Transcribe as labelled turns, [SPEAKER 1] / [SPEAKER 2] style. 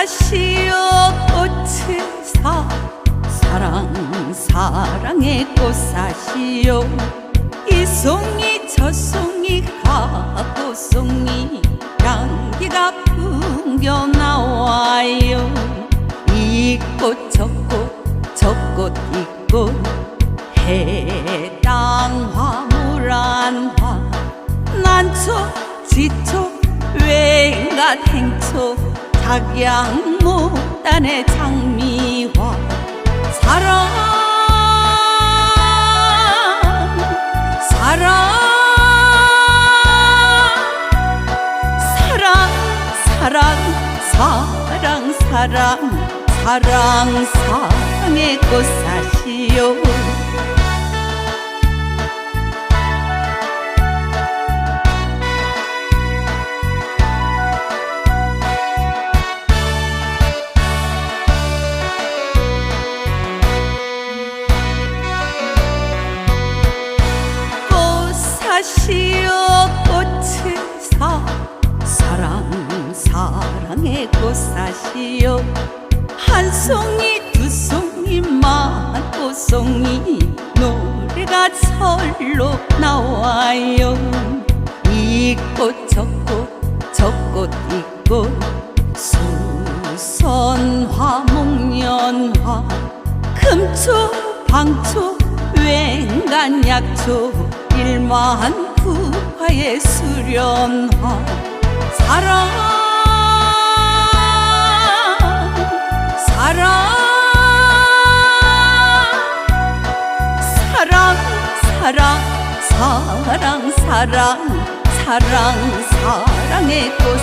[SPEAKER 1] 다시요 꽃을사. 사랑 사랑의 꽃사시요 이 송이 저 송이 가고 송이. 향기가 풍겨 나와요. 이 꽃 저 꽃 저 꽃 이꽃 해당화 물안화. 난초 지초 왠가 행초. 작양 못단의 장미화. 사랑 사랑 사랑 사랑 사랑 사랑 사랑 사랑의 꽃 꽃사시오 꽃을 사 사랑 사랑의 꽃사시오 한 송이 두 송이 만 꽃송이 노래가 절로 나와요. 이 꽃 저꽃 저꽃 이꽃. 수선화 목련화 금초 방초 웬간 약초 일만 구화의 수련화 사랑 사랑 사랑 사랑 사랑 사랑 사랑 사랑의 꽃